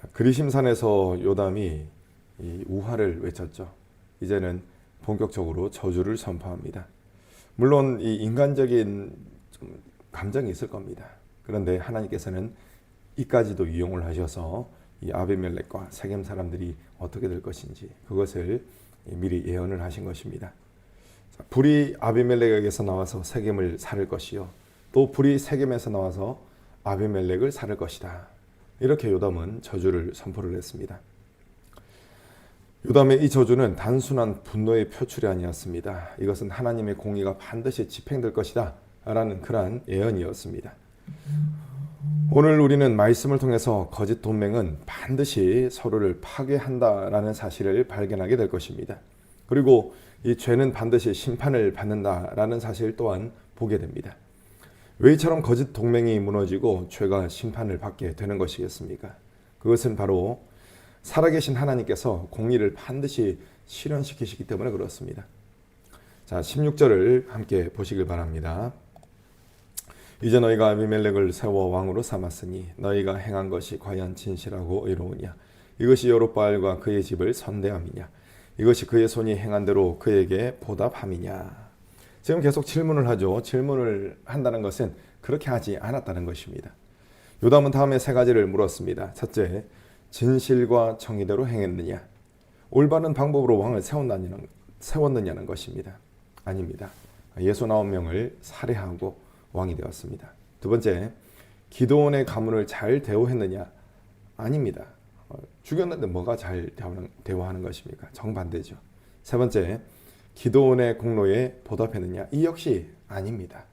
자, 그리심산에서 요담이 이 우화를 외쳤죠. 이제는 본격적으로 저주를 선포합니다. 물론 이 인간적인 좀 감정이 있을 겁니다. 그런데 하나님께서는 이까지도 이용을 하셔서 이 아베멜렉과 세겜 사람들이 어떻게 될 것인지 그것을 미리 예언을 하신 것입니다. 자, 불이 아비멜렉에게서 나와서 세겜을 살을 것이요 또 불이 세겜에서 나와서 아비멜렉을 살을 것이다. 이렇게 요담은 저주를 선포를 했습니다. 요담의 이 저주는 단순한 분노의 표출이 아니었습니다. 이것은 하나님의 공의가 반드시 집행될 것이다. 라는 그러한 예언이었습니다. 오늘 우리는 말씀을 통해서 거짓 동맹은 반드시 서로를 파괴한다라는 사실을 발견하게 될 것입니다. 그리고 이 죄는 반드시 심판을 받는다라는 사실 또한 보게 됩니다. 왜 이처럼 거짓 동맹이 무너지고 죄가 심판을 받게 되는 것이겠습니까? 그것은 바로 살아계신 하나님께서 공의를 반드시 실현시키시기 때문에 그렇습니다. 자, 16절을 함께 보시길 바랍니다. 이제 너희가 아비멜렉을 세워 왕으로 삼았으니 너희가 행한 것이 과연 진실하고 의로우냐 이것이 여롯바알과 그의 집을 선대함이냐 이것이 그의 손이 행한 대로 그에게 보답함이냐 지금 계속 질문을 하죠. 질문을 한다는 것은 그렇게 하지 않았다는 것입니다. 요담은 다음에 세 가지를 물었습니다. 첫째, 진실과 정의대로 행했느냐? 올바른 방법으로 왕을 세웠느냐는, 세웠느냐는 것입니다. 아닙니다. 예수나홉 명을 살해하고 왕이 되었습니다. 두 번째, 기도원의 가문을 잘 대우했느냐? 아닙니다. 어, 죽였는데 뭐가 잘 대우하는 것입니까? 정반대죠. 세 번째, 기도원의 공로에 보답했느냐? 이 역시 아닙니다.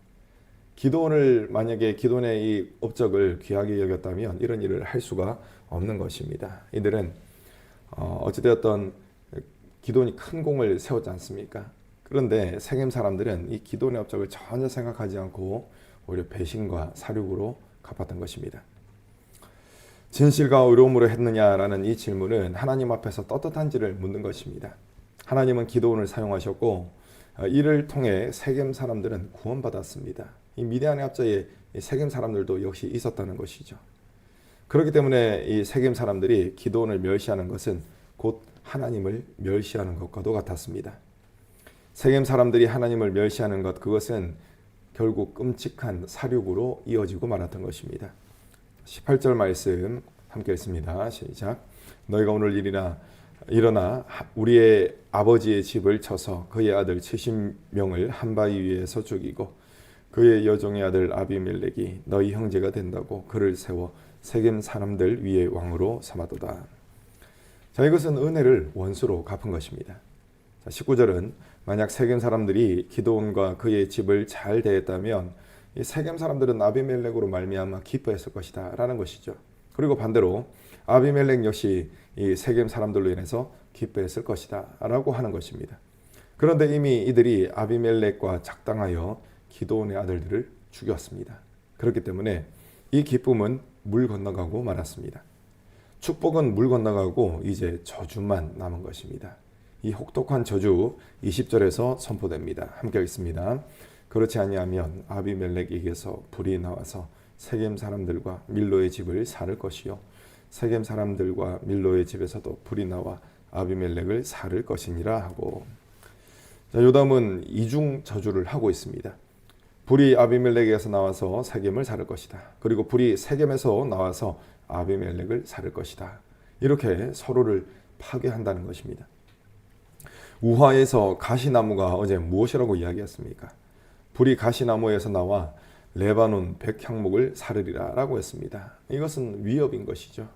기도원을 만약에 기도원의 이 업적을 귀하게 여겼다면 이런 일을 할 수가 없는 것입니다. 이들은 어, 어찌되었던 기도원이 큰 공을 세웠지 않습니까? 그런데 세겜 사람들은 이 기도원의 업적을 전혀 생각하지 않고 오히려 배신과 사륙으로 갚았던 것입니다. 진실과 의로움으로 했느냐라는 이 질문은 하나님 앞에서 떳떳한지를 묻는 것입니다. 하나님은 기도원을 사용하셨고 어, 이를 통해 세겜 사람들은 구원받았습니다. 이 미디안의 앞자에 세겜 사람들도 역시 있었다는 것이죠. 그렇기 때문에 이 세겜 사람들이 기도원을 멸시하는 것은 곧 하나님을 멸시하는 것과도 같았습니다. 세겜 사람들이 하나님을 멸시하는 것 그것은 결국 끔찍한 사륙으로 이어지고 말았던 것입니다. 18절 말씀 함께 읽습니다. 시작. 너희가 오늘 일이나 일어나 우리의 아버지의 집을 쳐서 그의 아들 70명을 한 바위 위에서 죽이고 그의 여종의 아들 아비멜렉이 너희 형제가 된다고 그를 세워 세겜 사람들 위에 왕으로 삼아도다. 자 이것은 은혜를 원수로 갚은 것입니다. 자 19절은 만약 세겜 사람들이 기도원과 그의 집을 잘 대했다면 이 세겜 사람들은 아비멜렉으로 말미암아 기뻐했을 것이다 라는 것이죠. 그리고 반대로 아비멜렉 역시 이 세겜 사람들로 인해서 기뻐했을 것이다라고 하는 것입니다. 그런데 이미 이들이 아비멜렉과 작당하여 기도원의 아들들을 죽였습니다. 그렇기 때문에 이 기쁨은 물 건너가고 말았습니다. 축복은 물 건너가고 이제 저주만 남은 것입니다. 이 혹독한 저주 20절에서 선포됩니다. 함께 읽습니다. 그렇지 아니하면 아비멜렉에게서 불이 나와서 세겜 사람들과 밀로의 집을 살을 것이요 세겜 사람들과 밀로의 집에서도 불이 나와 아비멜렉을 살을 것이니라 하고 자, 요담은 이중 저주를 하고 있습니다. 불이 아비멜렉에서 나와서 세겜을 살을 것이다. 그리고 불이 세겜에서 나와서 아비멜렉을 살을 것이다. 이렇게 서로를 파괴한다는 것입니다. 우화에서 가시나무가 어제 무엇이라고 이야기했습니까? 불이 가시나무에서 나와 레바논 백향목을 사르리라 라고 했습니다. 이것은 위협인 것이죠.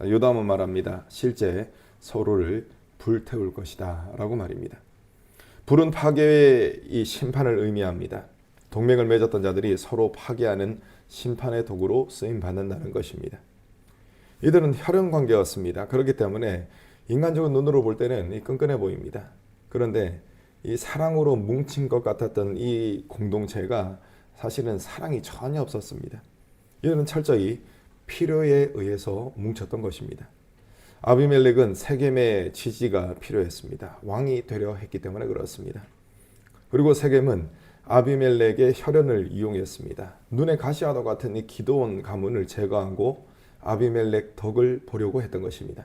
요담은 말합니다. 실제 서로를 불태울 것이다 라고 말입니다. 불은 파괴의 이 심판을 의미합니다. 동맹을 맺었던 자들이 서로 파괴하는 심판의 도구로 쓰임 받는다는 것입니다. 이들은 혈연 관계였습니다. 그렇기 때문에 인간적인 눈으로 볼 때는 끈끈해 보입니다. 그런데 이 사랑으로 뭉친 것 같았던 이 공동체가 사실은 사랑이 전혀 없었습니다. 이들은 철저히 필요에 의해서 뭉쳤던 것입니다. 아비멜렉은 세겜의 지지가 필요했습니다. 왕이 되려 했기 때문에 그렇습니다. 그리고 세겜은 아비멜렉의 혈연을 이용했습니다. 눈에 가시와도 같은 이 기도원 가문을 제거하고 아비멜렉 덕을 보려고 했던 것입니다.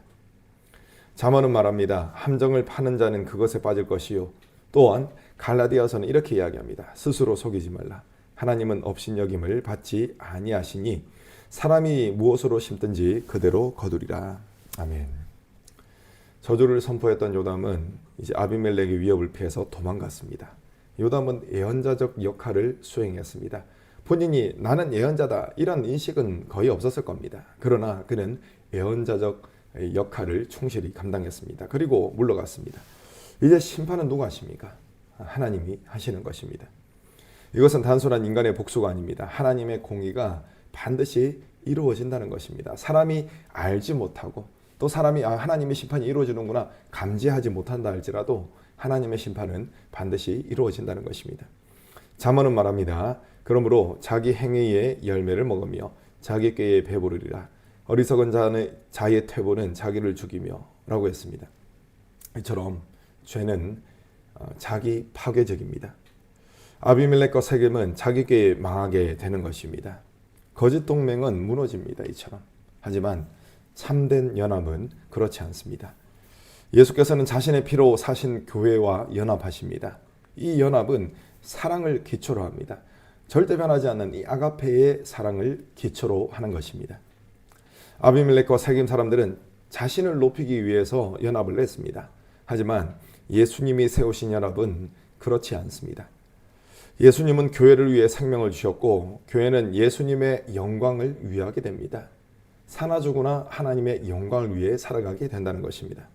잠언은 말합니다. 함정을 파는 자는 그것에 빠질 것이요. 또한 갈라디아서는 이렇게 이야기합니다. 스스로 속이지 말라. 하나님은 업신여김을 받지 아니하시니 사람이 무엇으로 심든지 그대로 거두리라. 아멘. 저주를 선포했던 요담은 이제 아비멜렉의 위협을 피해서 도망갔습니다. 요담은 예언자적 역할을 수행했습니다. 본인이 나는 예언자다 이런 인식은 거의 없었을 겁니다. 그러나 그는 예언자적 역할을 충실히 감당했습니다. 그리고 물러갔습니다. 이제 심판은 누가 하십니까? 하나님이 하시는 것입니다. 이것은 단순한 인간의 복수가 아닙니다. 하나님의 공의가 반드시 이루어진다는 것입니다. 사람이 알지 못하고 또 사람이 아 하나님의 심판이 이루어지는구나 감지하지 못한다 할지라도 하나님의 심판은 반드시 이루어진다는 것입니다. 잠언은 말합니다. 그러므로 자기 행위의 열매를 먹으며 자기 꾀에 배부르리라. 어리석은 자는 자의 퇴보는 자기를 죽이며 라고 했습니다. 이처럼 죄는 어, 자기 파괴적입니다. 아비멜렉과 세겜은 자기 꾀에 망하게 되는 것입니다. 거짓 동맹은 무너집니다. 이처럼. 하지만 참된 연합은 그렇지 않습니다. 예수께서는 자신의 피로 사신 교회와 연합하십니다. 이 연합은 사랑을 기초로 합니다. 절대 변하지 않는 이 아가페의 사랑을 기초로 하는 것입니다. 아비멜렉과 세겜 사람들은 자신을 높이기 위해서 연합을 냈습니다. 하지만 예수님이 세우신 연합은 그렇지 않습니다. 예수님은 교회를 위해 생명을 주셨고 교회는 예수님의 영광을 위하게 됩니다. 사나주구나 하나님의 영광을 위해 살아가게 된다는 것입니다.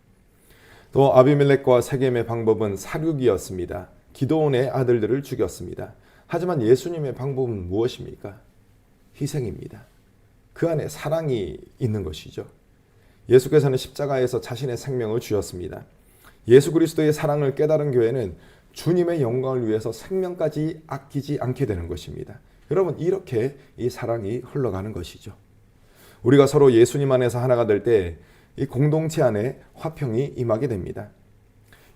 또 아비멜렉과 세겜의 방법은 사륙이었습니다. 기도원의 아들들을 죽였습니다. 하지만 예수님의 방법은 무엇입니까? 희생입니다. 그 안에 사랑이 있는 것이죠. 예수께서는 십자가에서 자신의 생명을 주셨습니다. 예수 그리스도의 사랑을 깨달은 교회는 주님의 영광을 위해서 생명까지 아끼지 않게 되는 것입니다. 여러분 이렇게 이 사랑이 흘러가는 것이죠. 우리가 서로 예수님 안에서 하나가 될 때 이 공동체 안에 화평이 임하게 됩니다.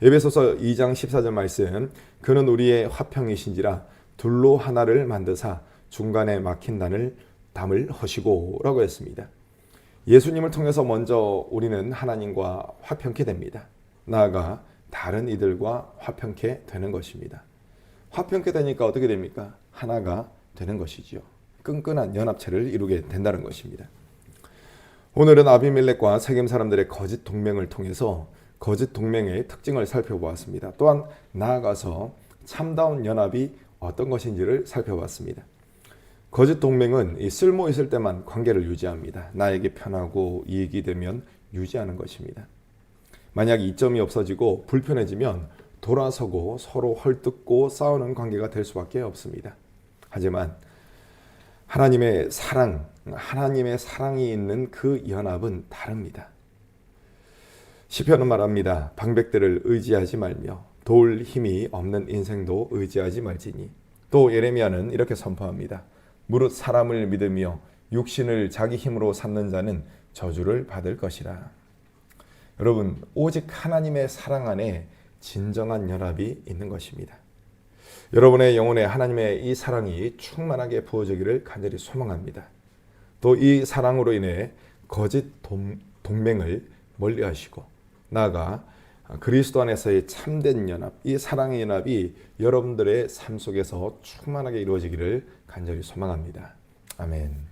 에베소서 2장 14절 말씀 그는 우리의 화평이신지라 둘로 하나를 만드사 중간에 막힌 단을 담을 허시고라고 했습니다. 예수님을 통해서 먼저 우리는 하나님과 화평케 됩니다. 나아가 다른 이들과 화평케 되는 것입니다. 화평케 되니까 어떻게 됩니까? 하나가 되는 것이지요. 끈끈한 연합체를 이루게 된다는 것입니다. 오늘은 아비멜렉과 세겜 사람들의 거짓 동맹을 통해서 거짓 동맹의 특징을 살펴보았습니다. 또한 나아가서 참다운 연합이 어떤 것인지를 살펴봤습니다. 거짓 동맹은 이 쓸모 있을 때만 관계를 유지합니다. 나에게 편하고 이익이 되면 유지하는 것입니다. 만약 이점이 없어지고 불편해지면 돌아서고 서로 헐뜯고 싸우는 관계가 될 수밖에 없습니다. 하지만 하나님의 사랑, 하나님의 사랑이 있는 그 연합은 다릅니다. 시편은 말합니다. 방백들을 의지하지 말며 도울 힘이 없는 인생도 의지하지 말지니. 또 예레미야는 이렇게 선포합니다. 무릇 사람을 믿으며 육신을 자기 힘으로 삼는 자는 저주를 받을 것이라. 여러분, 오직 하나님의 사랑 안에 진정한 연합이 있는 것입니다. 여러분의 영혼에 하나님의 이 사랑이 충만하게 부어지기를 간절히 소망합니다. 또 이 사랑으로 인해 거짓 동, 동맹을 멀리하시고 나아가 그리스도 안에서의 참된 연합, 이 사랑의 연합이 여러분들의 삶 속에서 충만하게 이루어지기를 간절히 소망합니다. 아멘.